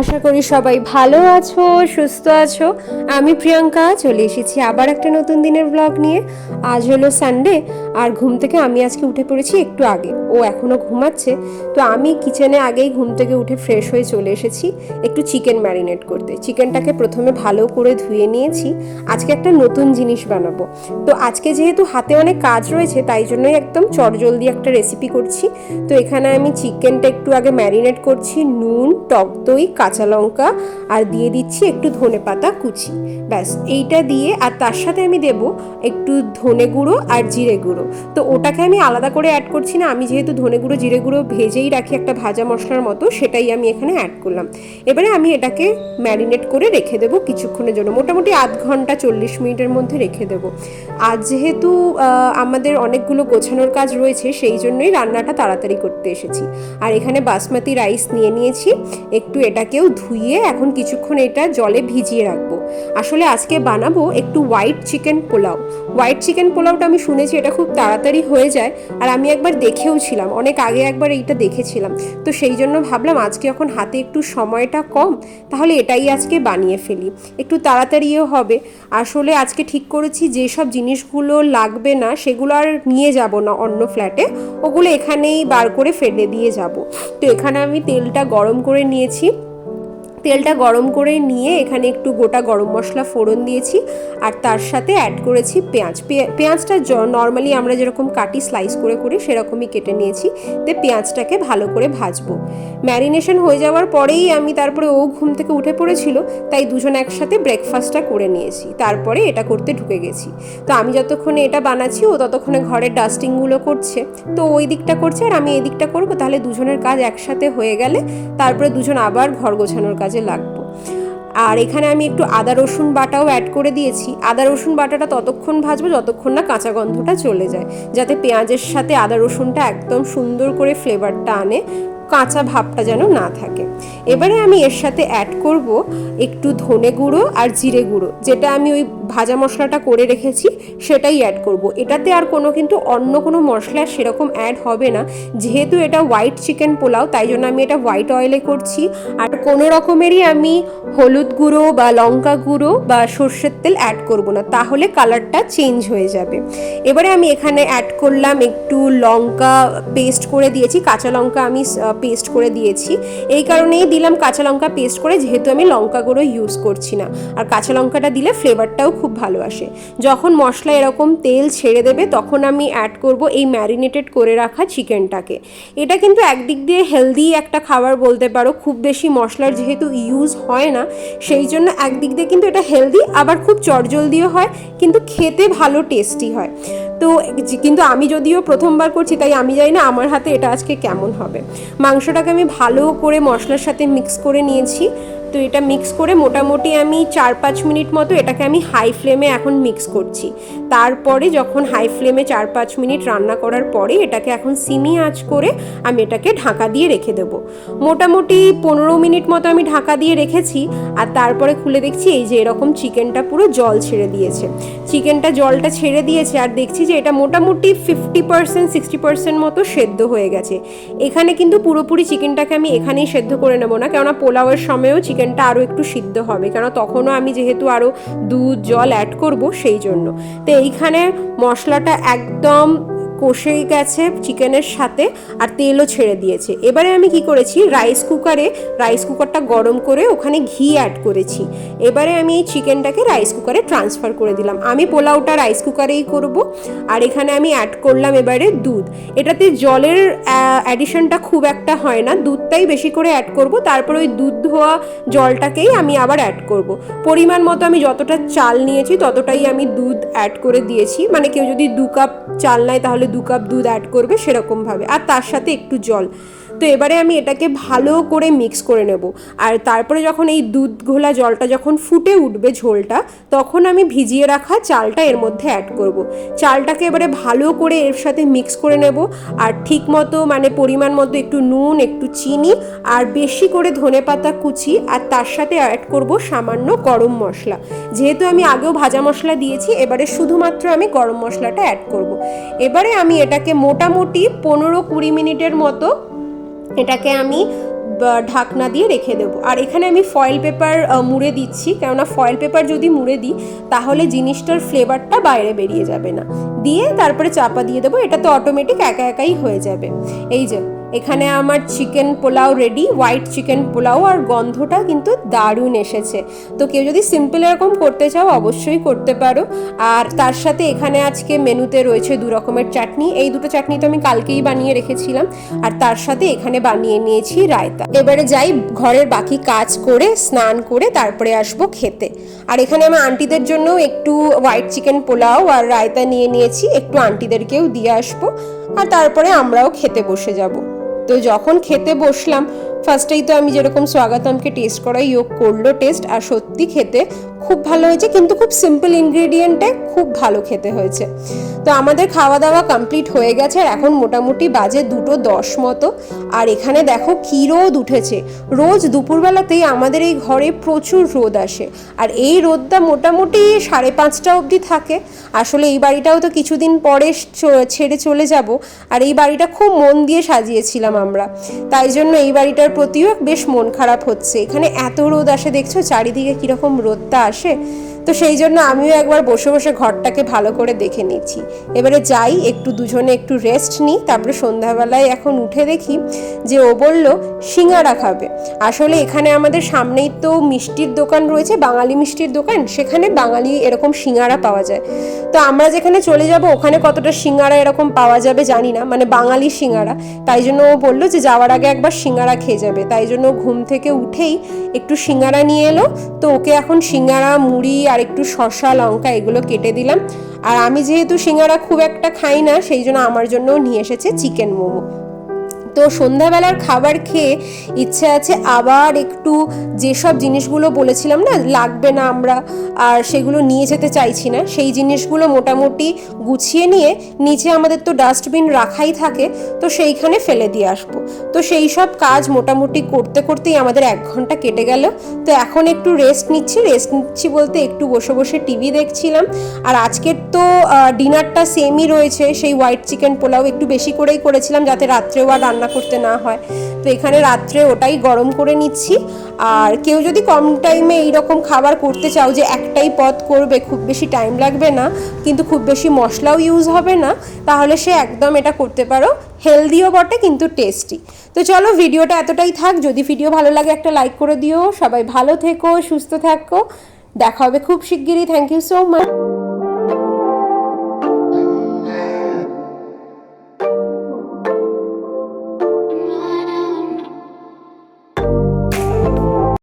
আশা করি সবাই ভালো আছো, সুস্থ আছো। আমি প্রিয়াঙ্কা, চলে এসেছি আবার একটা নতুন দিনের ব্লগ নিয়ে। আজ হলো সানডে আর ঘুম থেকে আমি আজকে উঠে পড়েছি একটু আগে। ও এখনও ঘুমাচ্ছে, তো আমি কিচেনে আগেই ঘুম থেকে উঠে ফ্রেশ হয়ে চলে এসেছি একটু চিকেন ম্যারিনেট করতে। চিকেনটাকে প্রথমে ভালো করে ধুয়ে নিয়েছি, আজকে একটা নতুন জিনিস বানাবো। তো আজকে যেহেতু হাতে অনেক কাজ রয়েছে, তাই জন্যই একদম চটজলদি একটা রেসিপি করছি। তো এখানে আমি চিকেনটা একটু আগে ম্যারিনেট করছি, নুন, টক দই কাঁচা লঙ্কা আর দিয়ে দিচ্ছি একটু ধনে পাতা কুচি। ব্যাস, এইটা দিয়ে আর তার সাথে আমি দেব একটু ধনে গুঁড়ো আর জিরে গুঁড়ো। তো ওটাকে আমি আলাদা করে অ্যাড করছি না, আমি যেহেতু ধনে গুঁড়ো, জিরে গুঁড়ো ভেজেই রাখি একটা ভাজা মশলার মতো, সেটাই আমি এখানে অ্যাড করলাম। এবারে আমি এটাকে ম্যারিনেট করে রেখে দেবো কিছুক্ষণের জন্য। মোটামুটি আধ ঘণ্টা চল্লিশ মিনিটের মধ্যে রেখে দেবো। আর যেহেতু আমাদের অনেকগুলো গোছানোর কাজ রয়েছে, সেই জন্যই রান্নাটা তাড়াতাড়ি করতে এসেছি। আর এখানে বাসমতি রাইস নিয়ে নিয়েছি, একটু এটাকেও ধুয়ে এখন কিছুক্ষণ এটা জলে ভিজিয়ে রাখব। আসলে আজকে বানাবো একটু white chicken pulao. White chicken পোলাওটা আমি শুনেছি এটা খুব তাড়াতাড়ি হয়ে যায় আর আমি একবার দেখেও ছিলাম, অনেক আগে একবার এইটা দেখেছিলাম। তো সেই জন্য ভাবলাম আজকে যখন হাতে একটু সময়টা কম, তাহলে এটাই আজকে বানিয়ে ফেলি। একটু তাড়াতাড়িও হবে। আসলে আজকে ঠিক করেছি যেসব জিনিসগুলো লাগবে না, সেগুলো আর নিয়ে যাব না অন্য ফ্ল্যাটে, ওগুলো এখানেই বার করে ফেলে দিয়ে যাব। তো এখানে আমি তেলটা গরম করে নিয়েছি। তেলটা গরম করে নিয়ে এখানে একটু গোটা গরম মশলা ফোড়ন দিয়েছি আর তার সাথে অ্যাড করেছি পেঁয়াজ। পেঁয়াজটা নর্মালি আমরা যেরকম কাটি স্লাইস করে করি সেরকমই কেটে নিয়েছি। তে পেঁয়াজটাকে ভালো করে ভাজবো। ম্যারিনেশন হয়ে যাওয়ার পরেই আমি তারপরে ও ঘুম থেকে উঠে পড়েছিল, তাই দুজন একসাথে ব্রেকফাস্টটা করে নিয়েছি। তারপরে এটা করতে ঢুকে গেছি। তো আমি যতক্ষণে এটা বানাচ্ছি, ও ততক্ষণে ঘরের ডাস্টিংগুলো করছে। তো ওই দিকটা করছে আর আমি এই দিকটা করব, তাহলে দুজনের কাজ একসাথে হয়ে গেলে তারপরে দুজন আবার ঘর গোছানোর কাজে লাগবো। আর এখানে আমি একটু আদা, রসুন বাটাও অ্যাড করে দিয়েছি। আদা, রসুন বাটাটা ততক্ষণ ভাজবো, যতক্ষণ না কাঁচা গন্ধটা চলে যায়। যাতে পেঁয়াজের সাথে আদা, রসুনটা একদম সুন্দর করে ফ্লেভারটা আনে। কাঁচা ভাবটা যেন না থাকে। এবারে আমি এর সাথে অ্যাড করব একটু ধনে গুঁড়ো আর জিরে গুঁড়ো। যেটা আমি ওই ভাজা মশলাটা করে রেখেছি, সেটাই অ্যাড করব। এটাতে আর কোনো কিন্তু অন্য কোনো মশলা সেরকম অ্যাড হবে না। যেহেতু এটা হোয়াইট চিকেন পোলাও, তাই জন্য আমি এটা হোয়াইট অয়েলে করছি। আর কোনো রকমেরই আমি হলুদ গুঁড়ো বা লঙ্কা গুঁড়ো বা সর্ষের তেল অ্যাড করব না। তাহলে কালারটা চেঞ্জ হয়ে যাবে। এবারে আমি এখানে অ্যাড করলাম একটু লঙ্কা পেস্ট করে দিয়েছি। কাঁচা লঙ্কা আমি পেস্ট করে দিয়েছি। এই কারণেই দিলাম কাঁচা লঙ্কা পেস্ট করে, যেহেতু আমি লঙ্কা গুঁড়ো ইউজ করছি না। আর কাঁচা লঙ্কাটা দিলে ফ্লেভারটাও খুব ভালো আসে। যখন মশলা এরকম তেল ছেড়ে দেবে, তখন আমি অ্যাড করব এই ম্যারিনেটেড করে রাখা চিকেনটাকে এটা কিন্তু একদিক দিয়ে হেলদি একটা খাবার বলতে পারো। খুব বেশি মশলার যেহেতু ইউজ হয় না, সেই জন্য একদিক দিয়ে কিন্তু এটা হেলদি আবার খুব চটজলদিও হয়, কিন্তু খেতে ভালো টেস্টি হয়। তো কিন্তু আমি যদিও প্রথমবার করছি, তাই আমি জানি না আমার হাতে এটা আজকে কেমন হবে। মাংসটাকে আমি ভালো করে মশলার সাথে মিক্স করে নিয়েছি। তো এটা মিক্স করে মোটামুটি আমি চার পাঁচ মিনিট মতো এটাকে আমি হাই ফ্লেমে এখন মিক্স করছি। তারপরে যখন হাই ফ্লেমে চার পাঁচ মিনিট রান্না করার পরে এটাকে এখন সিমি আঁচ করে আমি এটাকে ঢাকা দিয়ে রেখে দেবো। মোটামুটি পনেরো মিনিট মতো আমি ঢাকা দিয়ে রেখেছি আর তারপরে খুলে দেখছি এই যে এরকম চিকেনটা পুরো জল ছেড়ে দিয়েছে। চিকেনটা জলটা ছেড়ে দিয়েছে আর দেখছি যে এটা মোটামুটি ফিফটি পার্সেন্ট সিক্সটি পার্সেন্ট মতো সেদ্ধ হয়ে গেছে। এখানে কিন্তু পুরোপুরি চিকেনটাকে আমি এখানেই সেদ্ধ করে নেব না, কেননা পোলাওয়ের সময়ও চিকেনটা আরও একটু সিদ্ধ হবে কেন তখনও আমি যেহেতু আরও দুধ, জল অ্যাড করব সেই জন্য। তো এইখানে মশলাটা একদম কষে গেছে চিকেনের সাথে আর তেলও ছেড়ে দিয়েছে। এবারে আমি কি করেছি? রাইস কুকারে রাইস কুকারটা গরম করে ওখানে ঘি অ্যাড করেছি। এবারে আমি এই চিকেনটাকে রাইস কুকারে ট্রান্সফার করে দিলাম। আমি পোলাওটা রাইস কুকারেই করব। আর এখানে আমি অ্যাড করলাম এবারে দুধ। এটাতে জলের অ্যাডিশনটা খুব একটা হয় না। দুধটাই বেশি করে অ্যাড করব। তারপর ওই দুধ ধোয়া জলটাকেই আমি আবার অ্যাড করব। পরিমাণ মতো আমি যতটা চাল নিয়েছি, ততটাই আমি দুধ অ্যাড করে দিয়েছি। মানে কেউ যদি দু কাপ চাল নেয়, তাহলে দু কাপ দুধ অ্যাড করবে সেরকমভাবে। আর তার সাথে একটু জল। তো এবারে আমি এটাকে ভালো করে মিক্স করে নেব। আর তারপরে যখন এই দুধ ঘোলা জলটা যখন ফুটে উঠবে ঝোলটা, তখন আমি ভিজিয়ে রাখা চালটা এর মধ্যে অ্যাড করব। চালটাকে এবারে ভালো করে এর সাথে মিক্স করে নেব। আর ঠিক মতো মানে পরিমাণ মতো একটু নুন, একটু চিনি, আর বেশি করে ধনে পাতা কুচি, আর তার সাথে অ্যাড করব সামান্য গরম মশলা। যেহেতু আমি আগেও ভাজা মশলা দিয়েছি, এবারে শুধুমাত্র আমি গরম মশলাটা অ্যাড করব। এবারে আমি এটাকে মোটামুটি পনেরো কুড়ি মিনিটের মতো এটাকে আমি ঢাকনা দিয়ে রেখে দেবো। আর এখানে আমি ফয়েল পেপার মুড়ে দিচ্ছি। কেননা ফয়েল পেপার যদি মুড়ে দিই, তাহলে জিনিসটার ফ্লেভারটা বাইরে বেরিয়ে যাবে না। দিয়ে তারপরে চাপা দিয়ে দেবো। এটা তো অটোমেটিক একা একাই হয়ে যাবে। এই যে এখানে আমার chicken pulao ready white chicken pulao আর গন্ধটা কিন্তু দারুণ এসেছে। তো কেউ যদি সিম্পল এরকম করতে চাও, অবশ্যই করতে পারো। আর তার সাথে এখানে আজকে মেনুতে রয়েছে দু রকমের চাটনি। এই দুটো চাটনি তো আমি কালকেই বানিয়ে রেখেছিলাম। আর তার সাথে এখানে বানিয়ে নিয়েছি রায়তা। এবারে যাই ঘরের বাকি কাজ করে, স্নান করে তারপরে আসব খেতে। আর এখানে আমি আন্টিদের জন্য একটু হোয়াইট চিকেন পোলাও আর রায়তা নিয়ে নিয়েছি। একটু আন্টিদেরকেও দিয়ে আসব। আর তারপরে আমরাও খেতে বসে যাব। তো যখন খেতে বসলাম ফার্স্টেই তো আমি যেরকম স্বাগতমকে টেস্ট করাই ইয়োগ করল টেস্ট আর সত্যি খেতে খুব ভালো হয়েছে, কিন্তু খুব সিম্পল ইনগ্রেডিয়েন্টে খুব ভালো খেতে হয়েছে। তো আমাদের খাওয়া দাওয়া কমপ্লিট হয়ে গেছে, আর এখন মোটামুটি বাজে দুটো দশ মতো। আর এখানে দেখো কী রোদ উঠেছে। রোজ দুপুরবেলাতেই আমাদের এই ঘরে প্রচুর রোদ আসে। আর এই রোদটা মোটামুটি সাড়ে পাঁচটা অবধি থাকে। আসলে এই বাড়িটাও তো কিছুদিন পরে ছেড়ে চলে যাব। আর এই বাড়িটা খুব মন দিয়ে সাজিয়েছিলাম আমরা। তাই জন্য এই বাড়িটার প্রতিও বেশ মন খারাপ হচ্ছে। এখানে এত রোদ আসে, দেখছ? চারিদিকে কীরকম রোদটা আসে তো সেই জন্য আমিও একবার বসে বসে ঘরটাকে ভালো করে দেখে নিচ্ছি। এবারে যাই, একটু দুজনে একটু রেস্ট নিই, তারপরে সন্ধ্যাবেলায় এখন উঠে দেখি যে ও বলল, সিঙ্গারা খাবে। আসলে এখানে আমাদের সামনেই তো মিষ্টির দোকান রয়েছে, বাঙালি মিষ্টির দোকান, সেখানে বাঙালি এরকম সিঙ্গারা পাওয়া যায়। তো আমরা যেখানে চলে যাব, ওখানে কতটা সিঙ্গারা এরকম পাওয়া যাবে জানি না মানে বাঙালি সিঙ্গারা। তাই জন্য ও বলল যে যাওয়ার আগে একবার সিঙ্গারা খেয়ে যাবে। তাই জন্য ঘুম থেকে উঠেই একটু সিঙ্গারা নিয়ে এলো। তো ওকে এখন সিঙ্গারা, মুড়ি আর একটু শশা লঙ্কা এগুলো কেটে দিলাম। আর আমি যেহেতু সিঙ্গারা খুব একটা খাই না, সেই জন্য আমার জন্যও নিয়ে এসেছে চিকেন মোমো। তো সন্ধ্যাবেলার খাবার খেয়ে ইচ্ছে আছে আবার একটু যেসব জিনিসগুলো বলেছিলাম না, লাগবে না আমরা আর সেগুলো নিয়ে যেতে চাইছি না, সেই জিনিসগুলো মোটামুটি গুছিয়ে নিয়ে নিচে আমাদের তো ডাস্টবিন রাখাই থাকে, তো সেইখানে ফেলে দিয়ে আসব। তো সেই সব কাজ মোটামুটি করতে করতেই আমাদের এক ঘণ্টা কেটে গেল। তো এখন একটু রেস্ট নিচ্ছি রেস্ট নিচ্ছি বলতে একটু বসে বসে টিভি দেখছিলাম। আর আজকের তো ডিনারটা সেমই রয়েছে, সেই হোয়াইট চিকেন পোলাও একটু বেশি করেই করেছিলাম, যাতে রাত্রেও আর রান্না করতে না হয়। তো এখানে রাত্রে ওটাই গরম করে নিচ্ছি। আর কেউ যদি কম টাইমে এইরকম খাবার করতে চাও যে একটাই পদ করবে, খুব বেশি টাইম লাগবে না, কিন্তু খুব বেশি মশলাও ইউজ হবে না, তাহলে সে একদম এটা করতে পারো। হেলদিও বটে, কিন্তু টেস্টি তো চলো ভিডিওটা এতটাই থাক, যদি ভিডিও ভালো লাগে একটা লাইক করে দিও। সবাই ভালো থেকো, সুস্থ থাকো। দেখা হবে খুব শিগগিরই। Thank you so much